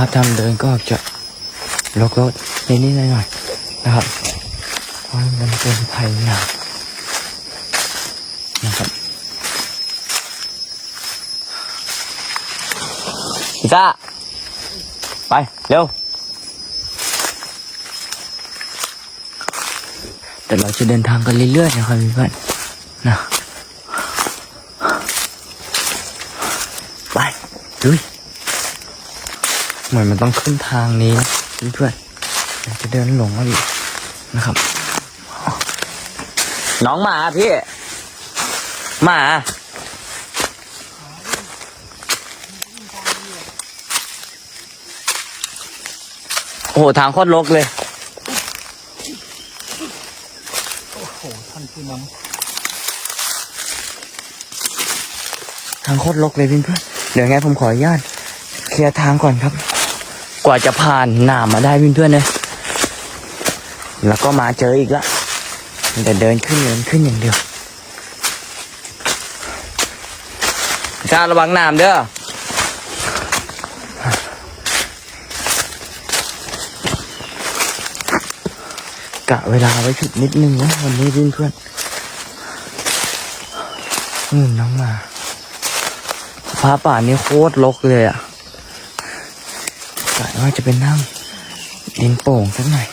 าพทาเดินก็จะลกรถนิดๆหน่อยๆนะครับเพราะมันเป็นภัยหนักนะครับพิซาไป เร็ว แต่เราจะเดินทางกันเรื่อยๆนะครับเพื่อนนะ ไปลุย เหมือนมันต้องขึ้นทางนี้นะเพื่อนๆอยากจะเดินหลงก็อีกนะครับ น้องหมาพี่หมาโอ้โหทางโคตรรกเลยโอ้โหท่านผู้นทางโคตรรกเลยเพื่อนๆเดี๋ยวไงผมขออนุญาตเคลียร์ทางก่อนครับ กว่าจะผ่านหนามมาได้เพื่อนๆนะแล้วก็มาเจออีกละแต่เดินขึ้นเดินขึ้นอย่างเดียวชาระวังหนามเด้อกะเวลาไว้ผิดนิดนึงนะวันนี้เพื่อนๆอืมน้องมาฟ้าป่านี่โคตรรกเลยอะ กะว่าจะเป็นนั่งดินโป่งสักหน่อย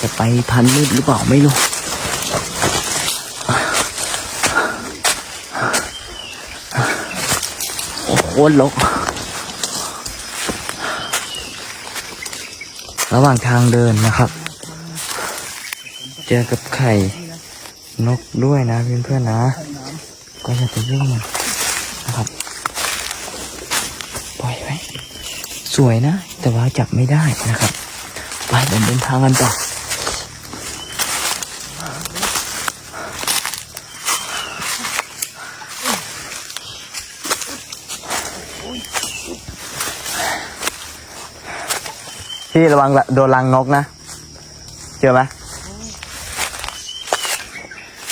จะไปพันมืดหรือเปล่าไม่รู้โอ้โคตรรกระหว่างทางเดินนะครับ เจอกับไข่นกด้วยนะเพื่อนๆนะ ก็จะไปยุ่งมันนะครับ ปล่อยไว้ สวยนะ แต่ว่าจับไม่ได้นะครับ ไปเดินเดินทางกันต่อพี่ระวังละโดนรังนกนะ เจอไหม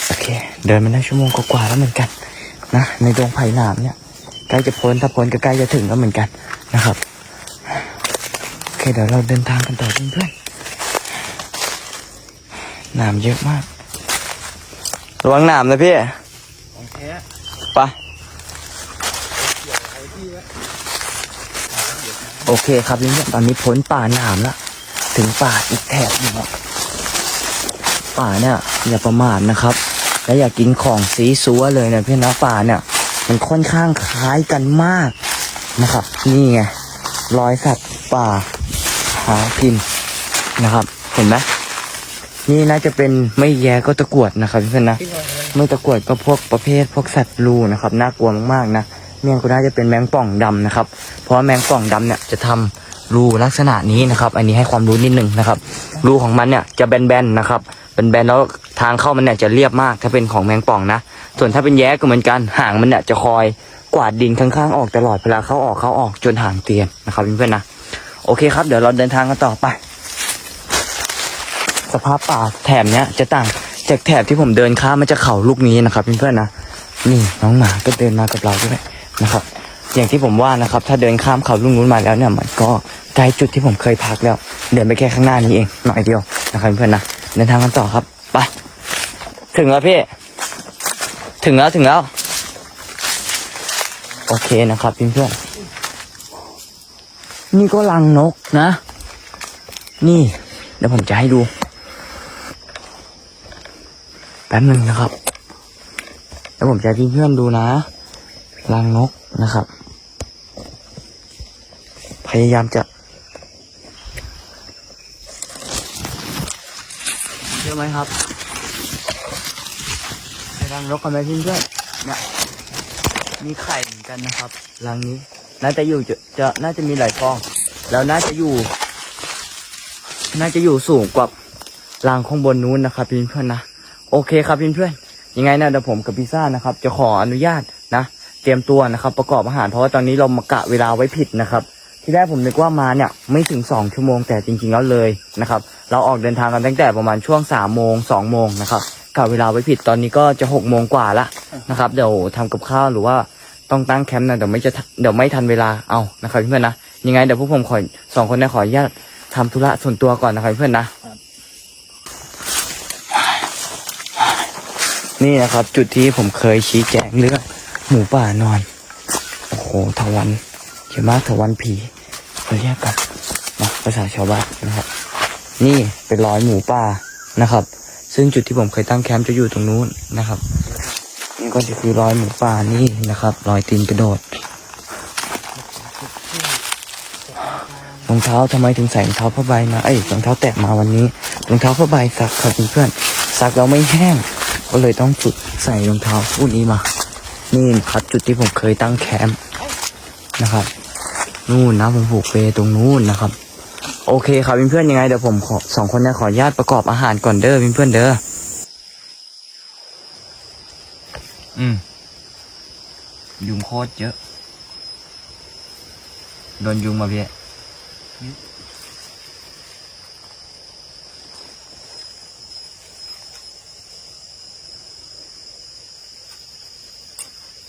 โอเค เดินมาได้ชั่วโมงกว่าแล้วเหมือนกัน นะ ในดงไผ่หนามเนี่ย ใกล้จะพ้นถ้าพ้นก็ใกล้จะถึงแล้วเหมือนกันนะครับ เคเดี๋ยวเราเดินทางกันต่อเพื่อนๆหนามเยอะมาก ระวังหนามนะพี่ำของแท้ไปโอเคครับเพื่อนๆตอนนี้พ้นป่าหนามละถึงป่าอีกแถบหนึงแล้วป่าเนี่ยอย่าประมาทนะครับ และอย่ากินของสีซัวเลยนะเพื่อนนะป่าเนี่ยมันค่อนข้างคล้ายกันมากนะครับ นี่ไงรอยสัตว์ป่า หากินนะครับ เห็นไหมนี่น่าจะเป็นไม่แย่ก็ตะกรวดนะครับเพื่อนนะไม่ตะกรวดก็พวกประเภทพวกสัตว์รูนะครับน่ากลัวมากๆนะเมี่ยงก็น่าจะเป็นแมงป่องดำนะครับ เพราะแมงป่องดำเนี่ยจะทำรูลักษณะนี้นะครับ อันนี้ให้ความรู้นิดนึงนะครับรูของมันเนี่ยจะแบนๆนะครับเป็นแบนๆแล้วทางเข้ามันเนี่ยจะเรียบมากถ้าเป็นของแมงป่องนะ ส่วนถ้าเป็นแย้ก็เหมือนกันหางมันเนี่ยจะคอยกวาดดินข้างๆออกตลอดเวลาเข้าออกเข้าออกจนหางเตียนนะครับเพื่อนๆนะ โอเคครับ เดี๋ยวเราเดินทางกันต่อไป สภาพป่าแถบเนี้ย จะต่างจากแถบที่ผมเดินข้ามมันจะเขาลูกนี้นะครับเพื่อนๆนะนี่น้องหมาก็เดินมากับเราด้วยนะครับ อย่างที่ผมว่านะครับ ถ้าเดินข้ามเขาลูกนู้นมาแล้วเนี่ยมันก็ใกล้จุดที่ผมเคยพักแล้ว เดินไปแค่ข้างหน้านี้เองหน่อยเดียวนะครับเพื่อนๆนะเดินทางกันต่อครับไปถึงแล้วพี่ ถึงแล้วถึงแล้ว โอเคนะครับเพื่อนๆ นี่ก็ลังนกนะ นี่ เดี๋ยวผมจะให้ดู แป๊บหนึ่งนะครับแล้วผมจะให้เพื่อนดูนะ รังนกนะครับ พยายามจะเชื่อไหมครับรังนกกันไหมเพื่อนๆเนี่ยมีไข่เหมือนกันนะครับ รังนี้ น่าจะอยู่จะจะน่าจะมีหลายฟอง แล้วน่าจะอยู่ น่าจะอยู่สูงกว่ารังข้างบนนู้นนะครับเพื่อนๆนะโอเคครับเพื่อนๆยังไงนะเดี๋ยวผมกับพิซซ่านะครับ จะขออนุญาตนะ เตรียมตัวนะครับ ประกอบอาหารเพราะว่าตอนนี้เรามากะเวลาไว้ผิดนะครับ ที่แรกผมนึกว่ามาเนี่ยไม่ถึงสองชั่วโมงแต่จริงๆแล้วเลยนะครับ เราออกเดินทางกันตั้งแต่ประมาณช่วงสามโมงสองโมงนะครับกะเวลาไว้ผิดตอนนี้ก็จะหกโมงกว่าละนะครับเดี๋ยวทำกับข้าวหรือว่า ต้องตั้งแคมป์นะเดี๋ยวไม่จะเดี๋ยวไม่ทันเวลาเอานะครับเพื่อนนะยังไงเดี๋ยวพวกผมขอสองคนเนี่ยขออนุญาตทำธุระส่วนตัวก่อนนะครับเพื่อนนะนี่นะครับ จุดที่ผมเคยชี้แจงเรื่องหมูป่านอน โอ้โหทวันเขียนมากทวันผีเราแยกกันนะภาษาชาวบ้านนะครับ นี่เป็นรอยหมูป่านะครับ ซึ่งจุดที่ผมเคยตั้งแคมป์จะอยู่ตรงนู้นนะครับ ก็จะคือรอยหมูป่านี่นะครับ รอยตีนกระโดดรองเท้าทำไมถึงใส่รองเท้าผ้าใบมาเอ้ยรองเท้าแตะมาวันนี้รองเท้าผ้าใบซักครับเพื่อนซักแล้วไม่แห้ง ก็เลยต้องฝึกใส่รองเท้าคู่นี้มา นี่ครับจุดที่ผมเคยตั้งแคมป์นะครับ นู่นนะผมผูกเปตรงนู้นนะครับ โอเคครับเพื่อนๆยังไงเดี๋ยวผมขอสองคนเนี้ขออนุญาตประกอบอาหารก่อนเด้อเพื่อนๆเด้อ อืม ยุงโคตรเยอะ โดนยุงมาเพี้ย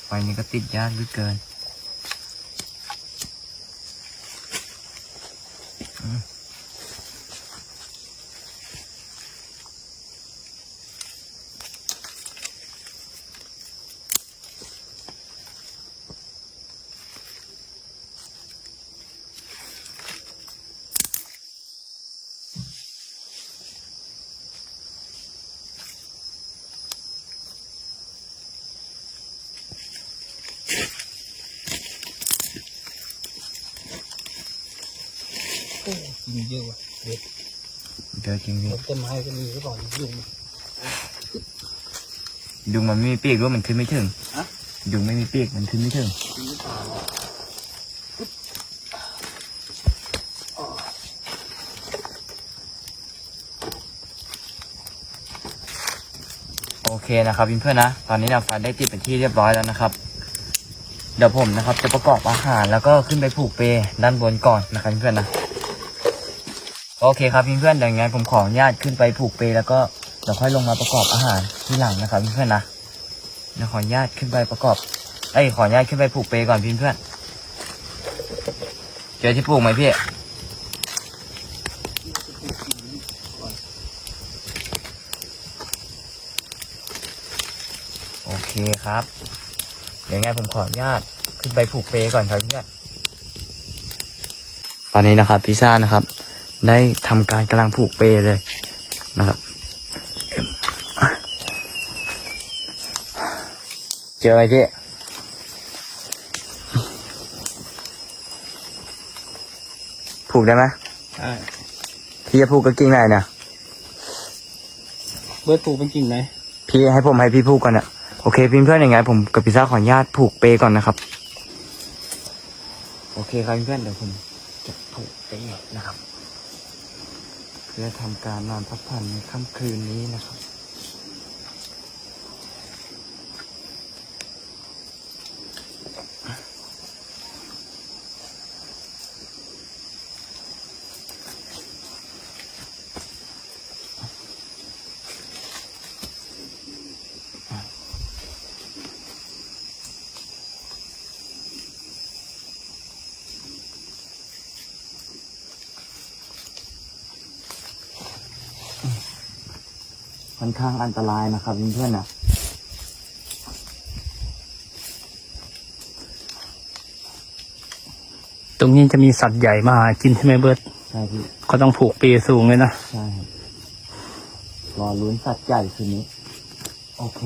ไฟนี่ก็ติดยากเหลือเกิน ยุงเยอะว่ะเด็ก เจอจริงพี่ต้นไม้ก็มีก็บอกยุงยุงมันไม่มีปีกด้วยมันขึ้นไม่ถึงฮะยุงไม่มีปีกมันขึ้นไม่ถึงยุงหรือเปล่าโอเคนะครับเพื่อนๆนะ ตอนนี้เราไฟได้ติดเป็นที่เรียบร้อยแล้วนะครับ เดี๋ยวผมนะครับจะประกอบอาหารแล้วก็ขึ้นไปผูกเปด้านบนก่อนนะครับเพื่อนๆนะ โอเคครับเพื่อนๆเดี๋ยวยังไงผมขออนุญาตขึ้นไปผูกเปแล้วก็เดี๋ยวค่อยลงมาประกอบอาหารที่หลังนะครับเพื่อนๆนะเดี๋ยวขออนุญาตขึ้นไปประกอบเอ้ยขออนุญาตขึ้นไปผูกเปก่อนเพื่อนๆเจอที่ผูกไหมพี่โอเคครับ เดี๋ยวไงผมขออนุญาตขึ้นไปผูกเปก่อนครับเพื่อนตอนนี้นะครับพิซซ่านะครับ ได้ทำการกำลังผูกเปเลยนะครับเจอไหมพี่ผูกได้ไหมใช่พี่จะผูกกางเกงไหนเนี่ยเบิร์ดปลูกเป็นกิ่งไหนพี่ให้ผมให้พี่ผูกก่อนอะโอเคเพื่อนๆยังไงผมกับพิซซ่าขออนุญาตผูกเปก่อนนะครับ โอเคครับเพื่อนๆเดี๋ยวผมจะผูกเปนะครับ จะทำการนอนพักผ่อนในค่ำคืนนี้นะครับ ข้างอันตรายนะครับเพื่อนๆนะตรงนี้จะมีสัตว์ใหญ่มาหากินใช่ไหมเบิร์ดใช่พี่ก็ต้องผูกปีสูงเลยนะ ใช่ครับรอลุ้นสัตว์ใหญ่คืนนี้ โอเค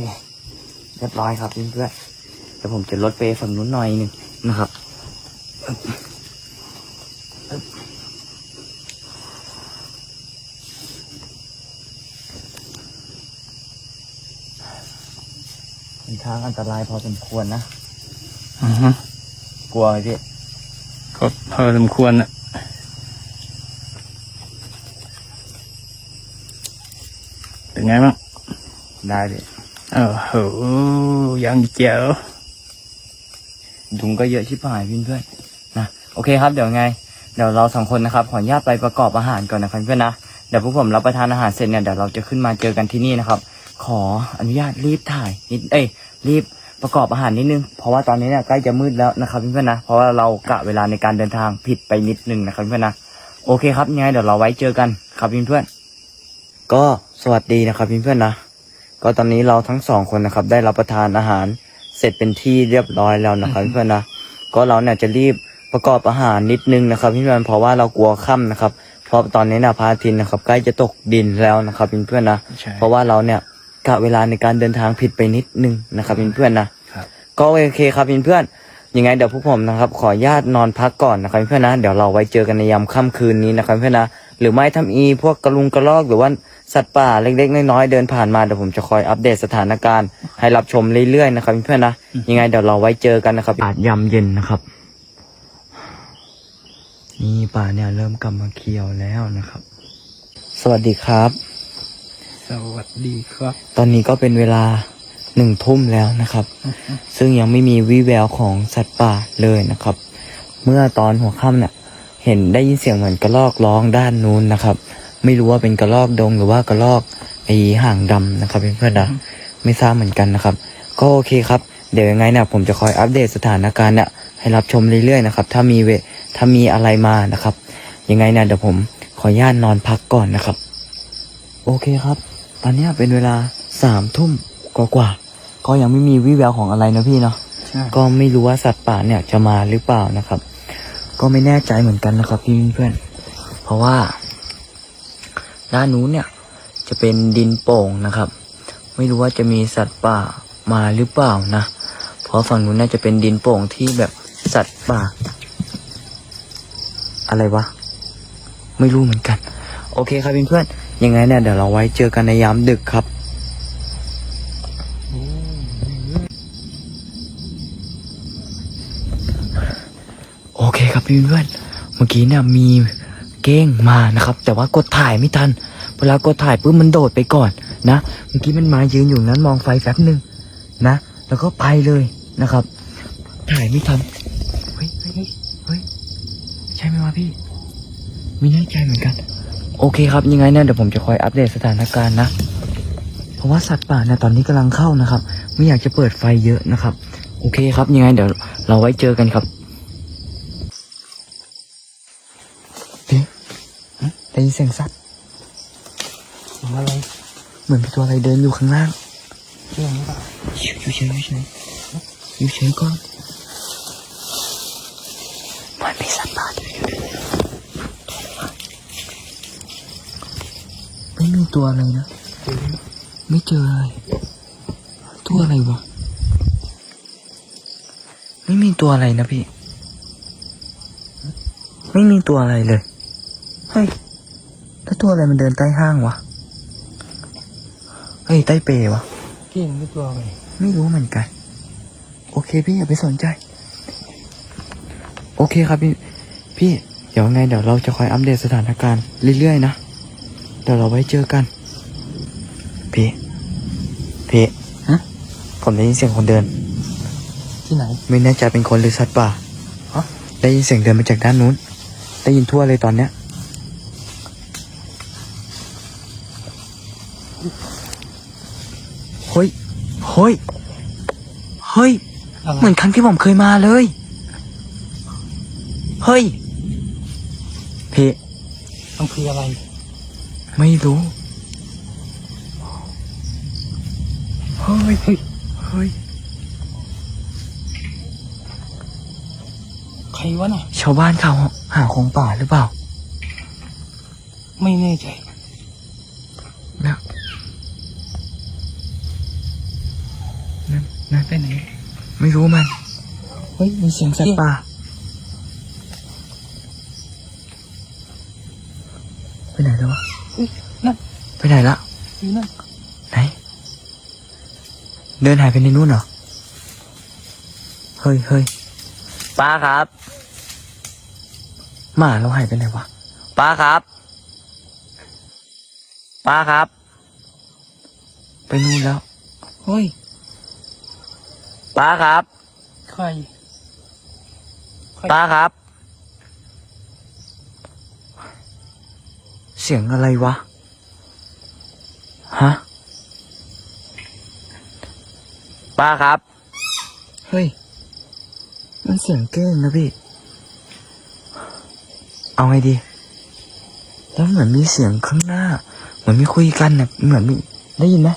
เรียบร้อยครับเพื่อนๆเดี๋ยวผมจะลดเปย์ฝั่งนู้นหน่อยหนึ่งนะครับ เป็นทางอันตรายพอสมควรนะอือฮึกลัวไหมพี่ก็พอสมควรอะเป็นไงบ้างได้เลยโอ้โหยังเจ๋วยุงก็เยอะชิบหายเพื่อนๆนะโอเคครับเดี๋ยวไง เดี๋ยวเราสองคนนะครับขออนุญาตไปประกอบอาหารก่อนนะครับเพื่อนๆนะเดี๋ยวพวกผมรับประทานอาหารเสร็จเนี่ยเดี๋ยวเราจะขึ้นมาเจอกันที่นี่นะครับ ขออนุญาตรีบถ่ายนิดเอ้ยรีบประกอบอาหารนิดนึง เพราะว่าตอนนี้เนี่ยใกล้จะมืดแล้วนะครับเพื่อนๆนะ เพราะว่าเรากะเวลาในการเดินทางผิดไปนิดนึงนะครับเพื่อนๆนะ โอเคครับยังไงเดี๋ยวเราไว้เจอกันครับเพื่อนๆ ก็สวัสดีนะครับเพื่อนๆนะ ก็ตอนนี้เราทั้งสองคนนะครับ ได้รับประทานอาหารเสร็จเป็นที่เรียบร้อยแล้วนะครับเพื่อนๆนะ ก็เราเนี่ยจะรีบประกอบอาหารนิดนึงนะครับเพื่อนๆ เพราะว่าเรากลัวค่ำนะครับ เพราะตอนนี้นะพระอาทิตย์นะครับ ใกล้จะตกดินแล้วนะครับเพื่อนๆนะใช่เพราะว่าเราเนี่ย กะเวลาในการเดินทางผิดไปนิดนึงนะครับเพื่อนๆนะครับก็โอเคครับเพื่อนๆยังไงเดี๋ยวพวกผมนะครับ ขออนุญาตนอนพักก่อนนะครับเพื่อนๆนะเดี๋ยวเราไว้เจอกันในยามค่ำคืนนี้นะครับเพื่อนๆนะหรือไม่ทำอีพวกกระลุงกระลอกหรือว่าสัตว์ป่าเล็กๆน้อยๆเดินผ่านมาเดี๋ยวผมจะคอยอัปเดตสถานการณ์ ให้รับชมเรื่อยๆนะครับเพื่อนๆนะยังไงเดี๋ยวเราไว้เจอกันนะครับอาจยำเย็นนะครับ นี่ป่าเนี่ยเริ่มกลับมาเขียวแล้วนะครับ สวัสดีครับ สวัสดีครับ ตอนนี้ก็เป็นเวลาหนึ่งทุ่มแล้วนะครับ ซึ่งยังไม่มีวี่แววของสัตว์ป่าเลยนะครับ เมื่อตอนหัวค่ำเนี่ยเห็นได้ยินเสียงเหมือนกระรอกร้องด้านนู้นนะครับ ไม่รู้ว่าเป็นกระรอกดงหรือว่ากระรอกไอห่างดำนะครับเพื่อนๆนะไม่ทราบเหมือนกันนะครับ ก็โอเคครับ เดี๋ยวยังไงเนี่ยผมจะคอยอัปเดตสถานการณ์เนี่ยให้รับชมเรื่อยๆนะครับ ถ้ามีเวถ้ามีอะไรมานะครับ ยังไงเนี่ยเดี๋ยวผมขออนุญาตนอนพักก่อนนะครับ โอเคครับ ตอนเนี้ยเป็นเวลาสามทุ่มกว่าๆก็ยังไม่มีวี่แววของอะไรนะพี่เนาะใช่ก็ไม่รู้ว่าสัตว์ป่าเนี่ยจะมาหรือเปล่านะครับ ก็ไม่แน่ใจเหมือนกันนะครับ พี่เพื่อนๆเพราะว่า ด้านนู้นเนี่ย จะเป็นดินโป่งนะครับ ไม่รู้ว่าจะมีสัตว์ป่ามาหรือเปล่านะเพราะฝั่งนู้นน่าจะเป็นดินโป่งที่แบบสัตว์ป่า อะไรวะไม่รู้เหมือนกัน โอเคครับเพื่อนๆ ยังไงเนี่ยเดี๋ยวเราไว้เจอกันในยามดึกครับโอเคครับพี่เพื่อนเมื่อกี้เนี่ยมีเก้งมานะครับ แต่ว่ากดถ่ายไม่ทันเวลากดถ่ายปุ๊บมันโดดไปก่อนนะเมื่อกี้มันมายืนอยู่นั้นมองไฟแป๊บหนึ่งนะ แล้วก็ไปเลยนะครับ ถ่ายไม่ทันเฮ้ยเฮ้ยเฮ้ยเฮ้ยใช่ไหมวะพี่ ไม่แน่ใจเหมือนกัน โอเคครับยังไงเนี่ยเดี๋ยวผมจะคอยอัปเดตสถานการณ์นะ เพราะว่าสัตว์ป่าเนี่ยตอนนี้กำลังเข้านะครับ ไม่อยากจะเปิดไฟเยอะนะครับ โอเคครับยังไงเดี๋ยวเราไว้เจอกันครับพี่ฮะได้ยินเสียงสัตว์อะไร เหมือนมีตัวอะไรเดินอยู่ข้างล่างเรื่องนี้ป่ะอยู่เฉยอยู่เฉยอยู่เฉยก่อนมันมีสัตว์ป่าด้วยไม่มี ตัวอะไรนะ ไม่เจอเลยตัวอะไรวะ ไม่มีตัวอะไรนะพี่ ไม่มีตัวอะไรเลย เฮ้ย แล้วตัวอะไรมันเดินใต้ห้างวะ เฮ้ย ใต้เปวะเก่งไม่ตัวอะไรไม่รู้เหมือนกัน โอเคพี่อย่าไปสนใจ โอเคครับพี่ พี่ เดี๋ยวไงเดี๋ยวเราจะคอยอัปเดตสถานการณ์เรื่อยๆนะ เดี๋ยวเราไว้เจอกัน พี่ พี่ฮะ ผมได้ยินเสียงคนเดิน ที่ไหน ไม่แน่ใจเป็นคนหรือสัตว์ป่าฮะได้ยินเสียงเดินมาจากด้านนู้น ได้ยินทั่วเลยตอนเนี้ย เฮ้ย เฮ้ย เฮ้ย อะไร เหมือนครั้งที่ผมเคยมาเลย เฮ้ย พี่ มันคืออะไร ไม่รู้เฮ้ยเฮ้ย เฮ้ย ใครวะน่ะ ชาวบ้านเขาหาของป่าหรือเปล่า ไม่แน่ใจนะนั่นนั่นไปไหน ไม่รู้มัน เฮ้ย มีเสียงสัตว์ป่า ไปไหนแล้ววะ เฮ้ยนั่น ไปไหนละ อยู่นั่น ไหน เดิ นหายไปในนู่นเหรอ เฮ้ยเฮ้ยป้าครับหมาเราหายไปไหนวะป้าครับป้าครับ ไปนู่นแล้ว เฮ้ยป้าครับ ใครป้าครับ เสียงอะไรวะ ฮะ ป้าครับ เฮ้ย มันเสียงเก้งนะพี่ เอาไงดี แล้วเหมือนมีเสียงข้างหน้า เหมือนมีคุยกันนะเหมือนมีได้ยินไหม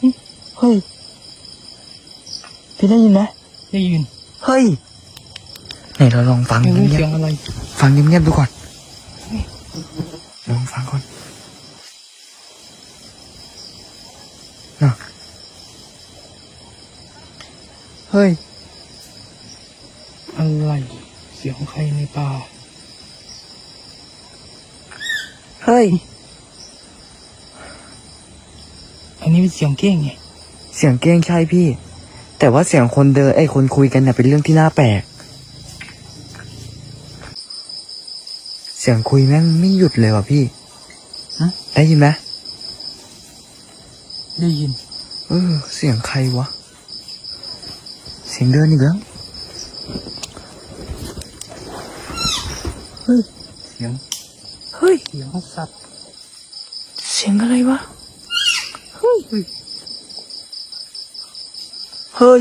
หึเฮ้ย พี่ได้ยินไหมได้ยิน เฮ้ย ไหนเราลองฟังไม่รู้เงีเสียยบงอะไรๆฟังเงียบๆดูก่อน ลองฟังก่อนน่ เฮ้ย อะไร เสียงใครในป่า เฮ้ย อันนี้เป็นเสียงเก้งไง เสียงเก้งใช่พี่ แต่ว่าเสียงคนเดินไอ้ยคนคุยกันเนี่ยเป็นเรื่องที่น่าแปลก เสียงคุยแม่งไม่หยุดเลยว่ะพี่ฮะ ได้ยินไหมได้ยิน เออ เสียงใครวะเสียงเดินอีกแล้วเฮ้ยเสียงเฮ้ยเสียงสัตว์เสียงอะไรวะเฮ้ยเฮ้ย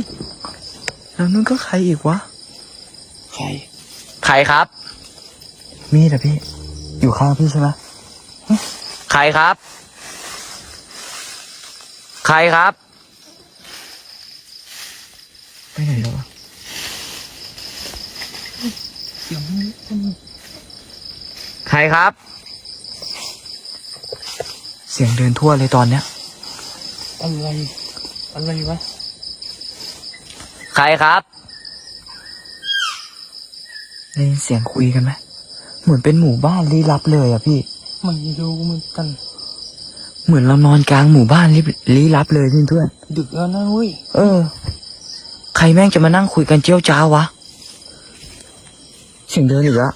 แล้วนั่นก็ใครอีกวะใครใครครับ มีดอะพี่ อยู่ข้างพี่ใช่ไหมใครครับ ใครครับ ไปไหนแล้ววะเสียงนี้มันใครครับ เสียงเดินทั่วเลยตอนเนี้ย อะไร อะไรวะ ใครครับได้ยินเสียงคุยกันไหมเหมือนเป็นหมู่บ้านลี้ลับเลยอะพี่ ไม่รู้เหมือนกัน เหมือนเรานอนกลางหมู่บ้านลี้ลี้ลับเลยพี่เพื่อนดึกแล้วนะเว้ย เออ ใครแม่งจะมานั่งคุยกันเจียวจ้าววะเสียงเดินอีกแล้ว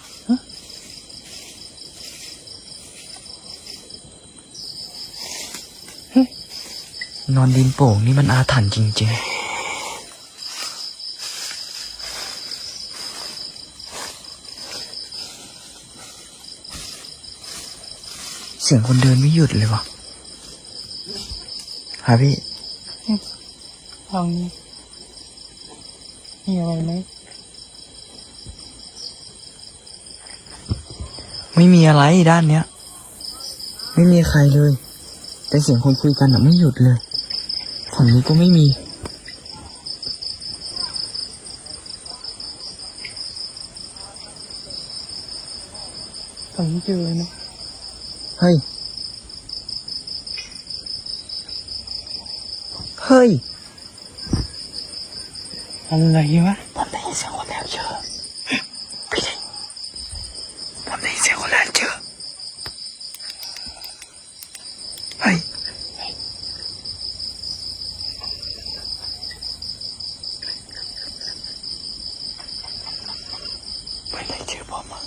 นอนดินโป่งนี่มันอาถรรพ์จริงๆเสียงคนเดินไม่หยุดเลยวะฮะพี่ทางนี้ มีอะไรไหม ไม่มีอะไรด้านเนี้ย ไม่มีใครเลย แต่เสียงคนคุยกันอะไม่หยุดเลย ฝั่งนี้ก็ไม่มีทางนี้เจอไหมเฮ้ย เฮ้ยอะไรวะผมได้ยินเสียงคนแล้วเจอพี่ได้ผมได้ยิ นเสียงคนแล้วเจอเฮ้ยไปไหนเจอผมอะ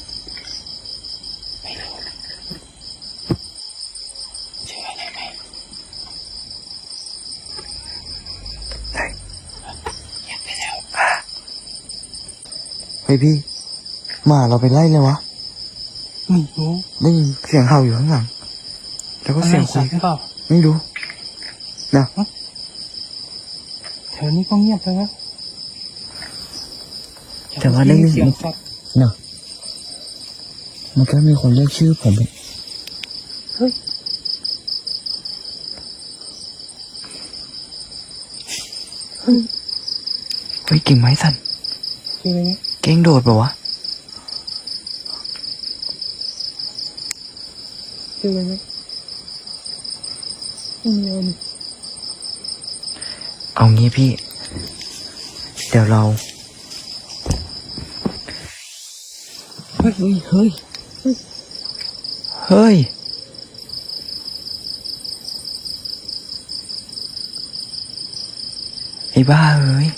ไม่รู้เจออะไรไหม เฮ้ย เงียบไปแล้ว เฮ้ยพี่หมาเราไปไล่เลยวะไม่รู้ได้ยินเสียงเห่าอยู่ข้างหลัง แล้วก็เสียงคุสัยตว์หรือเปล่าไม่รู้นะแถวนี้ก็เงียบไปแล้วแต่ว่าได้ยินเสียงสัตว์นะมันก็มีคนเรียกชื่อผมอีกเฮ้ยเฮ้ยกิ่งไม้สั่นเจออะไรไหมเก้งโดดเปล่าวะเจออะไรไหมไม่มีอะไรนี่เอางี้พี่ เดี๋ยวเรา เฮ้ย เฮ้ย เฮ้ยเฮ้ยไอ้บ้าเอ้ย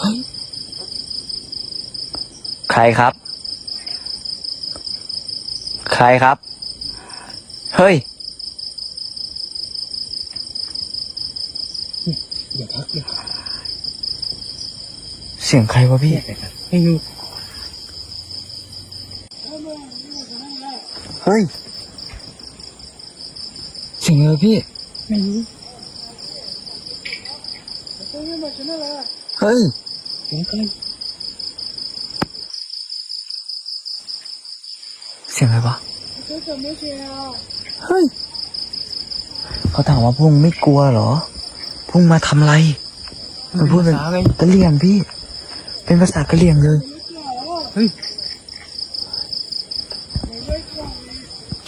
เฮ้ย ใค รครับ ใครครับ เฮ้ย อย่าทักอย่าเสียงใครวะพี่ ไม่รู้เฮ้ย เสียงอะไรพี่ ไม่รู้เฮ้ย เสียงใคร สมไม่เชียวเฮ้ยเขาถามว่าพุ่งไม่กลัวเหรอพุ่งมาทำไร มันพูดเป็นกะเหรี่ยงพี่ เป็นภาษากะเหรี่ยงเลยเฮ้ย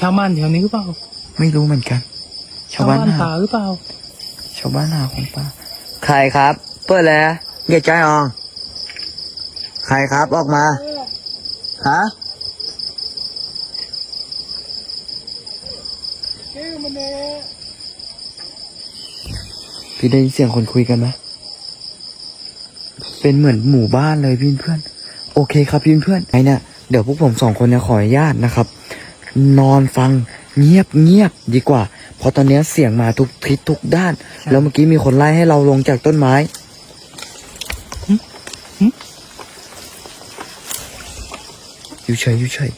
ชาวบ้านแถวนี้หรือเปล่า ไม่รู้เหมือนกัน ชาวบ้านป่าหรือเปล่า ชาวบ้านหาของป่าใครครับ เปิดแล้วอย่าใจออง ใครครับออกมาฮะ พี่ได้ยินเสียงคนคุยกันไหมเป็นเหมือนหมู่บ้านเลยพี่เพื่อน โอเคครับพี่เพื่อนไอเนี่ยเดี๋ยวพวกผมสองคนเนี่ยขออนุญาตนะครับ นอนฟังเงียบเงียบดีกว่า เพราะตอนเนี้ยเสียงมาทุกทิศทุกด้าน แล้วเมื่อกี้มีคนไล่ให้เราลงจากต้นไม้อยู่เฉยอยู่เฉย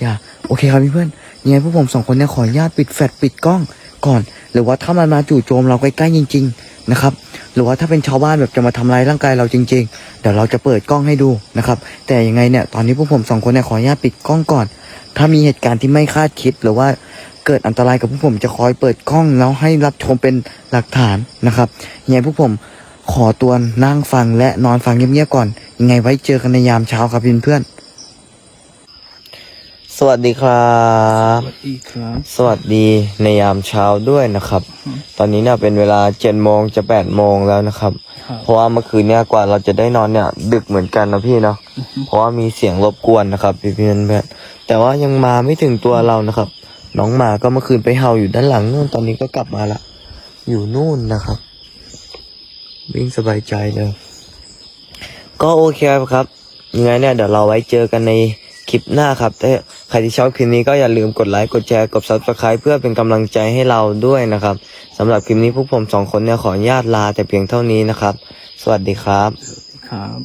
อย่าโอเคครับพี่เพื่อนยังไงพวกผมสองคนเนี่ยขออนุญาตปิดแฟลชปิดกล้องก่อน หรือว่าถ้ามันมาจู่โจมเราใกล้ๆจริง ๆนะครับ หรือว่าถ้าเป็นชาวบ้านแบบจะมาทำลายร่างกายเราจริง ๆ เดี๋ยวเราจะเปิดกล้องให้ดูนะครับ แต่ยังไงเนี่ยตอนนี้พวกผมสองคนเนี่ยขออนุญาตปิดกล้องก่อน ถ้ามีเหตุการณ์ที่ไม่คาดคิดหรือว่าเกิดอันตรายกับพวกผมจะคอยเปิดกล้องแล้วให้รับชมเป็นหลักฐานนะครับยังไงพวกผมขอตัวนั่งฟังและนอนฟังเงียบๆก่อน ยังไงไว้เจอกันในยามเช้าครับเพื่อนๆ สวัสดีครับ สวัสดีครับ สวัสดีในยามเช้าด้วยนะครับอืมตอนนี้เนี่ยเป็นเวลาเจ็ดโมงจะแปดโมงแล้วนะครับครับ เพราะว่าเมื่อคืนเนี่ยกว่าเราจะได้นอนเนี่ย ดึกเหมือนกันนะพี่เนาะ เพราะว่ามีเสียงรบกวนนะครับพี่เพื่อนเพื่อนแต่ว่ายังมาไม่ถึงตัวเรานะครับ น้องหมาก็เมื่อคืนไปเห่าอยู่ด้านหลังนู่นตอนนี้ก็กลับมาละ อยู่นู่นนะครับ วิ่งสบายใจเลย ก็โอเคครับยังไงเนี่ยเดี๋ยวเราไว้เจอกันใน คลิปหน้าครับใครที่ชอบคลิปนี้ก็อย่าลืมกดไลค์ กดแชร์ กด subscribe เพื่อเป็นกำลังใจให้เราด้วยนะครับสำหรับคลิปนี้พวกผมสองคนเนี่ยขออนุญาตลาแต่เพียงเท่านี้นะครับ สวัสดีครับครับ